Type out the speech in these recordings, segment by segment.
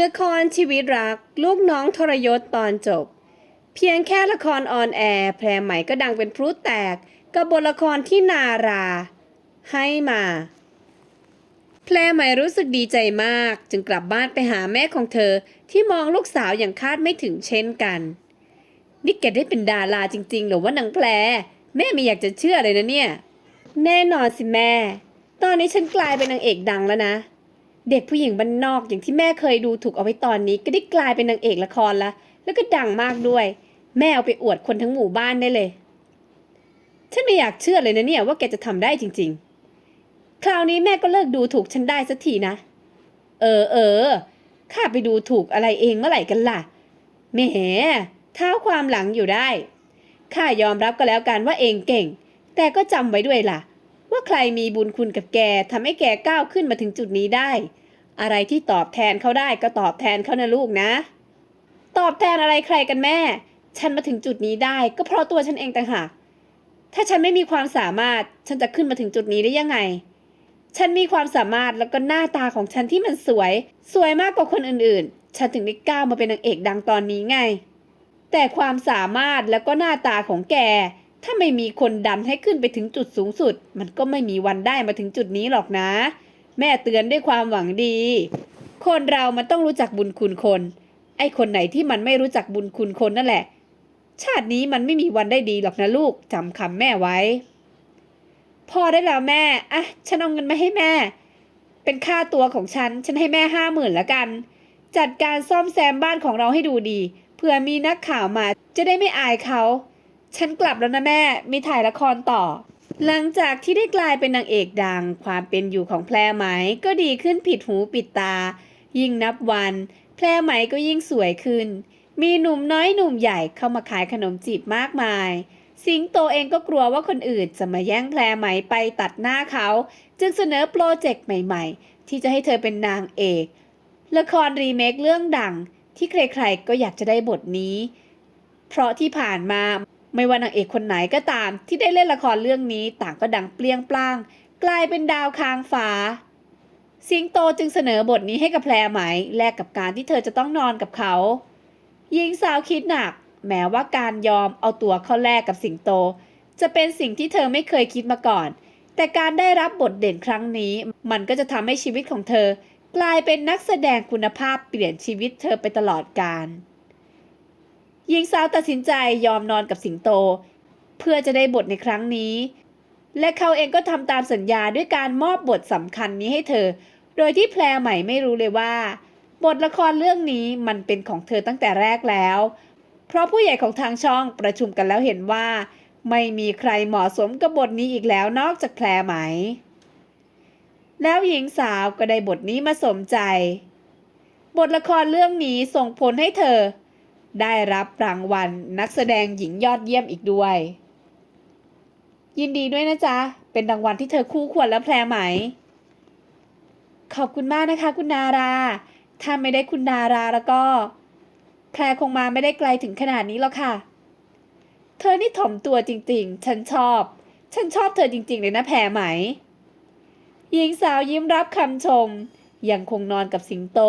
ละครชีวิตรัก ลูกน้องทรยศตอนจบ เพียงแค่ละครออนแอร์แพรใหม่ก็ดังเป็นพลุแตก กับบทละครที่นารา ให้มา แพรใหม่รู้สึกดีใจมาก จึงกลับบ้านไปหาแม่ของเธอที่มองลูกสาวอย่างคาดไม่ถึงเช่นกัน นี่แกได้เป็นดาราจริง ๆ หรือว่านางแพรแม่ไม่อยากจะเชื่อเลยนะเนี่ย แน่นอนสิแม่ ตอนนี้ฉันกลายเป็นนางเอกดังแล้วนะ เด็กผู้หญิงบ้านนอกอย่างที่แม่เคยดูถูกเอาไว้ตอนนี้ ก็ได้กลายเป็นนางเอกละครละแล้วก็ดังมากด้วย แม่เอาไปอวดคนทั้งหมู่บ้านได้เลย ฉันไม่อยากเชื่อเลยนะเนี่ยว่าแกจะทำได้จริง ๆ คราวนี้แม่ก็เลิกดูถูกฉันได้สักทีนะ เออเออข้าไปดูถูกอะไรเองเมื่อไหร่กันล่ะแหมเท้าความหลังอยู่ได้ข้ายอมรับก็แล้วกันว่าเองเก่ง แต่ก็จำไว้ด้วยล่ะ ว่าใครมีบุญคุณกับแกทำให้แกก้าวขึ้นมาถึงจุดนี้ได้ อะไรที่ตอบแทนเขาได้ก็ตอบแทนเขานะลูกนะ ตอบแทนอะไรใครกันแม่ ฉันมาถึงจุดนี้ได้ ก็เพราะตัวฉันเองต่างหากถ้าฉันไม่มีความสามารถฉันจะขึ้นมาถึงจุดนี้ได้ยังไง ฉันมีความสามารถแล้วก็หน้าตาของฉันที่มันสวย สวยมากกว่าคนอื่นๆ ฉันถึงได้ก้าวมาเป็นนางเอกดังตอนนี้ไง แต่ความสามารถแล้วก็หน้าตาของแก ถ้าไม่มีคนดันให้ขึ้นไปถึงจุดสูงสุด มันก็ไม่มีวันได้มาถึงจุดนี้หรอกนะ แม่เตือนด้วยความหวังดี คนเรามันต้องรู้จักบุญคุณคน ไอ้คนไหนที่มันไม่รู้จักบุญคุณคนนั่นแหละ ชาตินี้มันไม่มีวันได้ดีหรอกนะลูกจำคำแม่ไว้ พอได้แล้วแม่ อะ ฉันเอาเงินมาให้แม่ เป็นค่าตัวของฉัน ฉันให้แม่ห้าหมื่นแล้วกัน จัดการซ่อมแซมบ้านของเราให้ดูดี เผื่อมีนักข่าวมา จะได้ไม่อายเขา ฉันกลับแล้วนะแม่ มีถ่ายละครต่อ หลังจากที่ได้กลายเป็นนางเอกดัง ความเป็นอยู่ของแพรไหมก็ดีขึ้นผิดหูปิดตา ยิ่งนับวัน แพรไหมก็ยิ่งสวยขึ้น มีหนุ่มน้อยหนุ่มใหญ่เข้ามาขายขนมจีบมากมาย สิงโตเองก็กลัวว่าคนอื่นจะมาแย่งแพรไหมไปตัดหน้าเขา จึงเสนอโปรเจกต์ใหม่ ๆ ที่จะให้เธอเป็นนางเอก ละครรีเมคเรื่องดังที่ใครๆก็อยากจะได้บทนี้ เพราะที่ผ่านมา ไม่ว่านางเอกคนไหนก็ตามที่ได้เล่นละครเรื่องนี้ต่างก็ดังเปรี้ยงปร้าง กลายเป็นดาวค้างฟ้า สิงโตจึงเสนอบทนี้ให้กับแพรไหม แลกกับการที่เธอจะต้องนอนกับเขาหญิงสาวคิดหนัก แม้ว่าการยอมเอาตัวเข้าแลกกับสิงโต จะเป็นสิ่งที่เธอไม่เคยคิดมาก่อน แต่การได้รับบทเด่นครั้งนี้ มันก็จะทำให้ชีวิตของเธอ กลายเป็นนักแสดงคุณภาพเปลี่ยนชีวิตเธอไปตลอดกาล หญิงสาวตัดสินใจยอมนอนกับสิงโต เพื่อจะได้บทในครั้งนี้ และเขาเองก็ทำตามสัญญาด้วยการมอบบทสำคัญนี้ให้เธอ โดยที่แพรใหม่ไม่รู้เลยว่า บทละครเรื่องนี้มันเป็นของเธอตั้งแต่แรกแล้ว เพราะผู้ใหญ่ของทางช่องประชุมกันแล้วเห็นว่า ไม่มีใครเหมาะสมกับบทนี้อีกแล้วนอกจากแพรไหม แล้วหญิงสาวก็ได้บทนี้มาสมใจ บทละครเรื่องนี้ส่งผลให้เธอ ได้รับรางวัลนักแสดงหญิงยอดเยี่ยมอีกด้วย ยินดีด้วยนะจ๊ะ เป็นรางวัลที่เธอคู่ควรและแพรไหม ขอบคุณมากนะคะ คุณนารา ถ้าไม่ได้คุณนาราแล้วก็ แพรคงมาไม่ได้ไกลถึงขนาดนี้หรอกค่ะ เธอนี่ถ่อมตัวจริงๆ ฉันชอบ ฉันชอบเธอจริง ๆ เลยนะแพรไหม หญิงสาวยิ้มรับคำชม ยังคงนอนกับสิงโต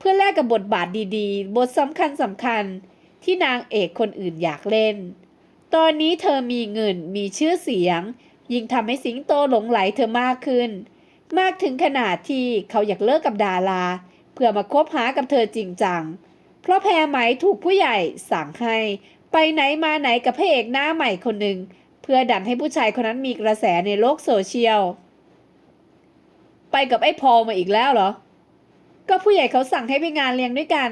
เพื่อแลกกับบทบาทดีๆ บทสำคัญสำคัญๆที่นางเอกคนอื่นอยากเล่น ตอนนี้เธอมีเงินมีชื่อเสียง ยิ่งทำให้สิงโตหลงไหลเธอมากขึ้น มากถึงขนาดที่เขาอยากเลิกกับดารา เพื่อมาคบหากับเธอจริงจัง เพราะแพรไหมถูกผู้ใหญ่สั่งให้ไปไหนมาไหนกับพระเอกหน้าใหม่คนหนึ่ง เพื่อดันให้ผู้ชายคนนั้นมีกระแสในโลกโซเชียล ไปกับไอ้พอลมาอีกแล้วเหรอ ก็ผู้ใหญ่เขาสั่งให้ไปงานเลี้ยงด้วยกัน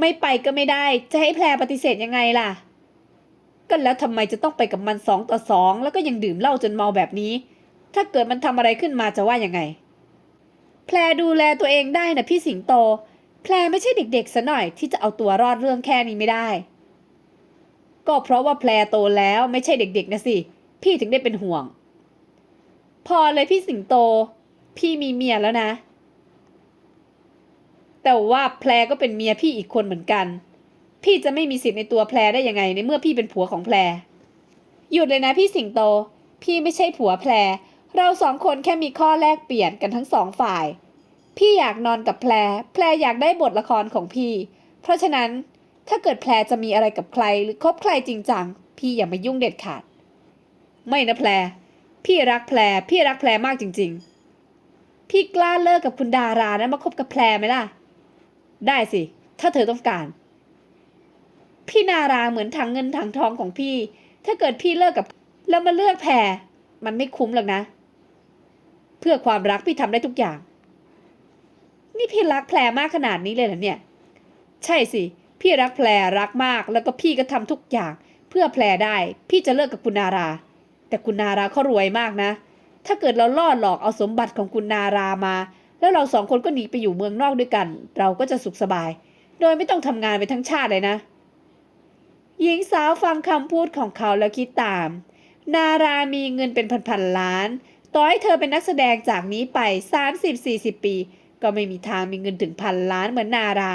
ไม่ไปก็ไม่ได้ จะให้แพรปฏิเสธยังไงล่ะ ก็แล้วทำไมจะต้องไปกับมันสองต่อสองแล้วก็ยังดื่มเหล้าจนเมาแบบนี้ ถ้าเกิดมันทำอะไรขึ้นมาจะว่ายังไง แพรดูแลตัวเองได้นะพี่สิงโต แพรไม่ใช่เด็กๆซะหน่อยที่จะเอาตัวรอดเรื่องแค่นี้ไม่ได้ ก็เพราะว่าแพรโตแล้วไม่ใช่เด็กๆนะสิ พี่ถึงได้เป็นห่วง พอเลยพี่สิงโต พี่มีเมียแล้วนะ แต่ว่าแพรก็เป็นเมียพี่อีกคนเหมือนกัน พี่จะไม่มีสิทธิ์ในตัวแพรได้ยังไงในเมื่อพี่เป็นผัวของแพรหยุดเลยนะพี่สิงโต พี่ไม่ใช่ผัวแพร เราสองคนแค่มีข้อแลกเปลี่ยนกันทั้งสองฝ่าย พี่อยากนอนกับแพร แพรอยากได้บทละครของพี่ เพราะฉะนั้นถ้าเกิดแพรจะมีอะไรกับใครหรือคบใครจริงจัง พี่อย่ามายุ่งเด็ดขาด ไม่นะแพร พี่รักแพร พี่รักแพรมากจริง ๆ พี่กล้าเลิกกับคุณดารานะมาคบกับแพรไหมล่ะ ได้สิ ถ้าเธอต้องการ พี่นาราเหมือนถังเงินถังทองของพี่ ถ้าเกิดพี่เลิกกับ แล้วมาเลือกแพร มันไม่คุ้มหรอกนะ เพื่อความรักพี่ทำได้ทุกอย่าง นี่พี่รักแพรมากขนาดนี้เลยเหรอเนี่ย ใช่สิ พี่รักแพรรักมาก แล้วก็พี่ก็ทำทุกอย่าง เพื่อแพรได้ พี่จะเลิกกับคุณนารา แต่คุณนาราเขารวยมากนะ ถ้าเกิดเราล่อหลอกเอาสมบัติของคุณนารามา แล้วเราสองคนก็หนีไปอยู่เมืองนอกด้วยกัน เราก็จะสุขสบาย โดยไม่ต้องทำงานไปทั้งชาติเลยนะ หญิงสาวฟังคำพูดของเขาแล้วคิดตาม นารามีเงินเป็นพันๆล้าน ต่อให้เธอเป็นนักแสดงจากนี้ไป 30-40 ปี ก็ไม่มีทางมีเงินถึงพันล้านเหมือนนารา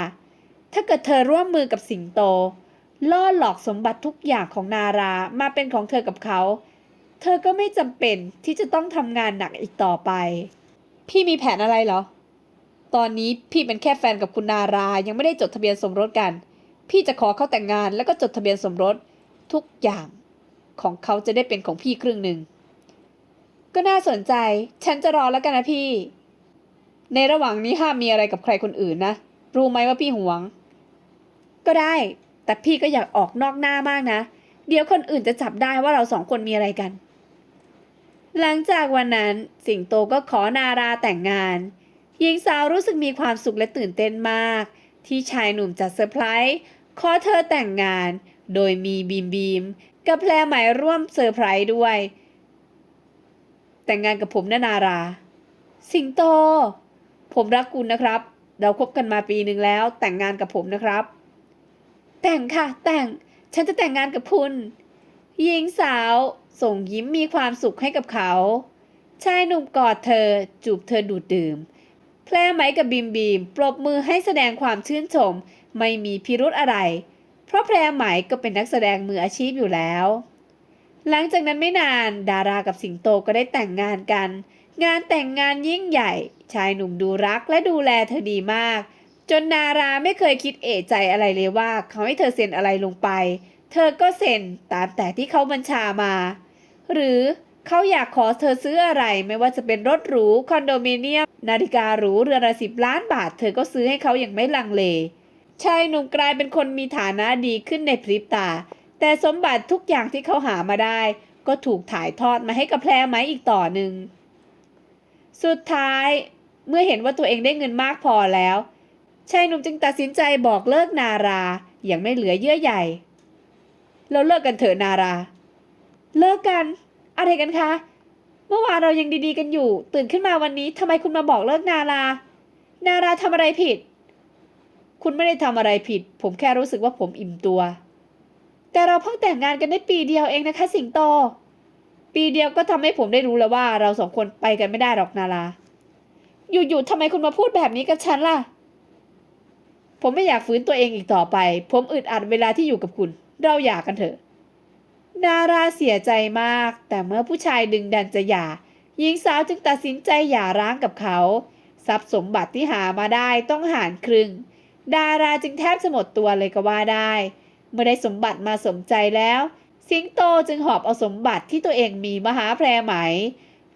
ถ้าเกิดเธอร่วมมือกับสิงโต ล่อหลอกสมบัติทุกอย่างของนารามาเป็นของเธอกับเขา เธอก็ไม่จำเป็นที่จะต้องทำงานหนักอีกต่อไป พี่มีแผนอะไรเหรอ ตอนนี้พี่เป็นแค่แฟนกับคุณนารายังไม่ได้จดทะเบียนสมรสกัน พี่จะขอเขาแต่งงานแล้วก็จดทะเบียนสมรสทุกอย่างของเขาจะได้เป็นของพี่ครึ่งหนึ่ง ก็น่าสนใจ ฉันจะรอแล้วกันนะพี่ ในระหว่างนี้ห้ามมีอะไรกับใครคนอื่นนะ รู้ไหมว่าพี่หวง ก็ได้ แต่พี่ก็อยากออกนอกหน้ามากนะ เดี๋ยวคนอื่นจะจับได้ว่าเราสองคนมีอะไรกัน หลังจากวันนั้นสิงโตก็ขอนาราแต่งงาน หญิงสาวรู้สึกมีความสุขและตื่นเต้นมาก ที่ชายหนุ่มจัดเซอร์ไพรส์ขอเธอแต่งงาน โดยมีบีมบีมกับแพรหม่ร่วมเซอร์ไพรส์ด้วย แต่งงานกับผมนะนารา สิงโต ผมรักคุณนะครับ เราคบกันมาปีหนึ่งแล้ว แต่งงานกับผมนะครับ แต่งค่ะ แต่งฉันจะแต่งงานกับคุณ หญิงสาว ส่งยิ้มมีความสุขให้กับเขา ชายหนุ่มกอดเธอ จูบเธอดูดดื่ม แพร่ไหมกับบีมบีมปรบมือให้แสดงความชื่นชม ไม่มีพิรุธอะไร เพราะแพร่ไหมก็เป็นนักแสดงมืออาชีพอยู่แล้ว หลังจากนั้นไม่นานดารากับสิงโตก็ได้แต่งงานกัน งานแต่งงานยิ่งใหญ่ ชายหนุ่มดูรักและดูแลเธอดีมาก จนนาราไม่เคยคิดเอะใจอะไรเลยว่าเขาให้เธอเซ็นอะไรลงไป เธอก็เซ็นตามแต่ที่เขาบัญชามา หรือเขาอยากขอเธอซื้ออะไรไม่ว่าจะเป็นรถหรู คอนโดมิเนียม นาฬิกาหรู เรือนละสิบล้านบาท เธอก็ซื้อให้เขาอย่างไม่ลังเล ชายหนุ่มกลายเป็นคนมีฐานะดีขึ้นในพริบตา แต่สมบัติทุกอย่างที่เขาหามาได้ ก็ถูกถ่ายทอดมาให้กับแพรไหมอีกต่อหนึ่ง สุดท้าย เมื่อเห็นว่าตัวเองได้เงินมากพอแล้ว ชายหนุ่มจึงตัดสินใจบอกเลิกนาราอย่างไม่เหลือเยื่อใยเราเลิกกันเถอะนารา เลิกกัน อะไรกันคะ เมื่อวานเรายังดีๆกันอยู่ ตื่นขึ้นมาวันนี้ทำไมคุณมาบอกเลิกนารา นาราทำอะไรผิด คุณไม่ได้ทำอะไรผิด ผมแค่รู้สึกว่าผมอิ่มตัว แต่เราเพิ่งแต่งงานกันได้ปีเดียวเองนะคะ สิงโต ปีเดียวก็ทำให้ผมได้รู้แล้วว่า เราสองคนไปกันไม่ได้หรอกนารา อยู่ๆทำไมคุณมาพูดแบบนี้กับฉันล่ะ ผมไม่อยากฝืนตัวเองอีกต่อไป ผมอึดอัดเวลาที่อยู่กับคุณ เราหย่ากันเถอะ ดาราเสียใจมาก แต่เมื่อผู้ชายดึงดันจะหย่า หญิงสาวจึงตัดสินใจหย่าร้างกับเขา ทรัพย์สมบัติที่หามาได้ต้องหารครึ่ง ดาราจึงแทบจะหมดตัวเลยก็ว่าได้ เมื่อได้สมบัติมาสมใจแล้ว สิงโตจึงหอบเอาสมบัติที่ตัวเองมีมาหาแพรไหม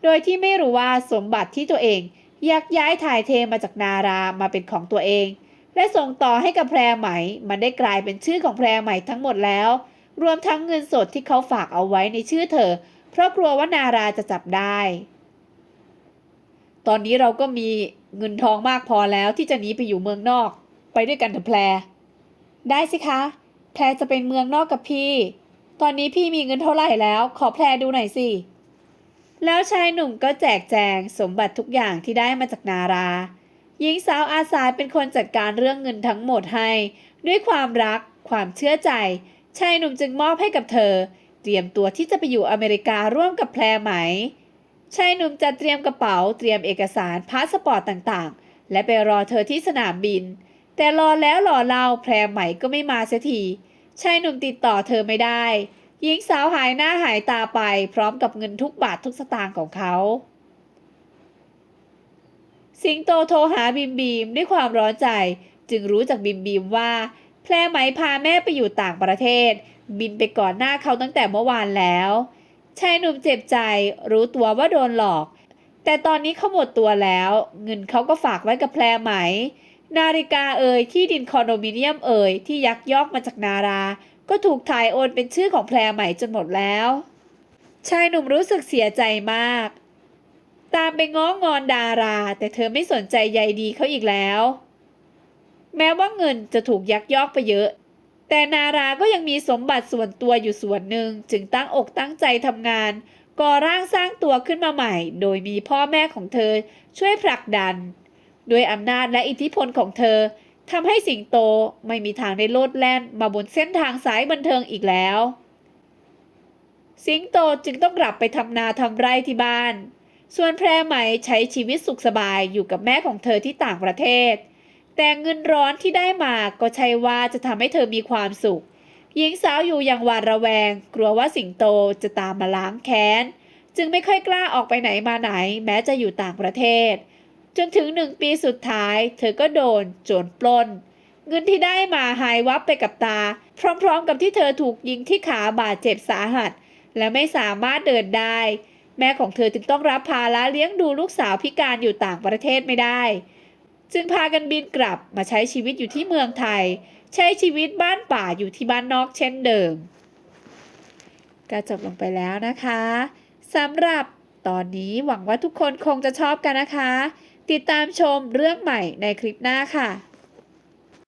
โดยที่ไม่รู้ว่าสมบัติที่ตัวเองยักย้ายถ่ายเทมาจากนารามาเป็นของตัวเอง และส่งต่อให้กับแพรไหม มันได้กลายเป็นชื่อของแพรไหมทั้งหมดแล้ว รวมทั้งเงินสดที่เขาฝากเอาไว้ในชื่อเธอ เพราะกลัวว่านาราจะจับได้ ตอนนี้เราก็มีเงินทองมากพอแล้วที่จะหนีไปอยู่เมืองนอก ไปด้วยกันเถอะแพร ได้สิคะ แพรจะเป็นเมืองนอกกับพี่ ตอนนี้พี่มีเงินเท่าไหร่แล้ว ขอแพรดูหน่อยสิแล้วชายหนุ่มก็แจกแจงสมบัติทุกอย่างที่ได้มาจากนาราหญิงสาวอาสาเป็นคนจัดการเรื่องเงินทั้งหมดให้ ด้วยความรัก ความเชื่อใจ ชายหนุ่มจึงมอบให้กับเธอ เตรียมตัวที่จะไปอยู่อเมริการ่วมกับแพรไหม ชายหนุ่มจัดเตรียมกระเป๋าเตรียมเอกสารพาสปอร์ตต่างๆ และไปรอเธอที่สนามบิน แต่รอแล้วรอเล่าแพรไหมก็ไม่มาเสียทีชายหนุ่มติดต่อเธอไม่ได้ หญิงสาวหายหน้าหายตาไป พร้อมกับเงินทุกบาททุกสตางค์ของเขา สิงโตโทรหาบิมบีมด้วยความร้อนใจ จึงรู้จากบิมบีมว่า แพรไหมพาแม่ไปอยู่ต่างประเทศ บินไปก่อนหน้าเขาตั้งแต่เมื่อวานแล้วชายหนุ่มเจ็บใจรู้ตัวว่าโดนหลอก แต่ตอนนี้เขาหมดตัวแล้ว เงินเขาก็ฝากไว้กับแพรไหม นาฬิกาเอ่ยที่ดินคอนโดมิเนียมเอ่ยที่ยักยอกมาจากนารา ก็ถูกถ่ายโอนเป็นชื่อของแพรใหม่จนหมดแล้วชายหนุ่มรู้สึกเสียใจมาก ตามไปง้องอนดารา แต่เธอไม่สนใจใยดีเขาอีกแล้ว แม้ว่าเงินจะถูกยักยอกไปเยอะ แต่นาราก็ยังมีสมบัติส่วนตัวอยู่ส่วนหนึ่งจึงตั้งอกตั้งใจทำงาน ก่อร่างสร้างตัวขึ้นมาใหม่ โดยมีพ่อแม่ของเธอช่วยผลักดัน ด้วยอำนาจและอิทธิพลของเธอทำให้สิงโตไม่มีทางได้โลดแล่นมาบนเส้นทางสายบันเทิงอีกแล้ว สิงโตจึงต้องกลับไปทำนาทำไร่ที่บ้าน ส่วนแพรไหมใช้ชีวิตสุขสบายอยู่กับแม่ของเธอที่ต่างประเทศ แต่เงินร้อนที่ได้มาก็ใช่ว่าจะทำให้เธอมีความสุข หญิงสาวอยู่อย่างหวาดระแวง กลัวว่าสิงโตจะตามมาล้างแค้น จึงไม่ค่อยกล้าออกไปไหนมาไหน แม้จะอยู่ต่างประเทศ จนถึงหนึ่งปีสุดท้าย เธอก็โดนโจรปล้น เงินที่ได้มาหายวับไปกับตา พร้อมๆ กับที่เธอถูกยิงที่ขาบาดเจ็บสาหัส และไม่สามารถเดินได้ แม่ของเธอจึงต้องรับภาระเลี้ยงดูลูกสาวพิการอยู่ต่างประเทศไม่ได้ จึงพากันบินกลับมาใช้ชีวิตอยู่ที่เมืองไทย ใช้ชีวิตบ้านป่าอยู่ที่บ้านนอกเช่นเดิม ก็จบลงไปแล้วนะคะสำหรับตอนนี้หวังว่าทุกคนคงจะชอบกันนะคะ ติดตามชมเรื่องใหม่ในคลิปหน้าค่ะ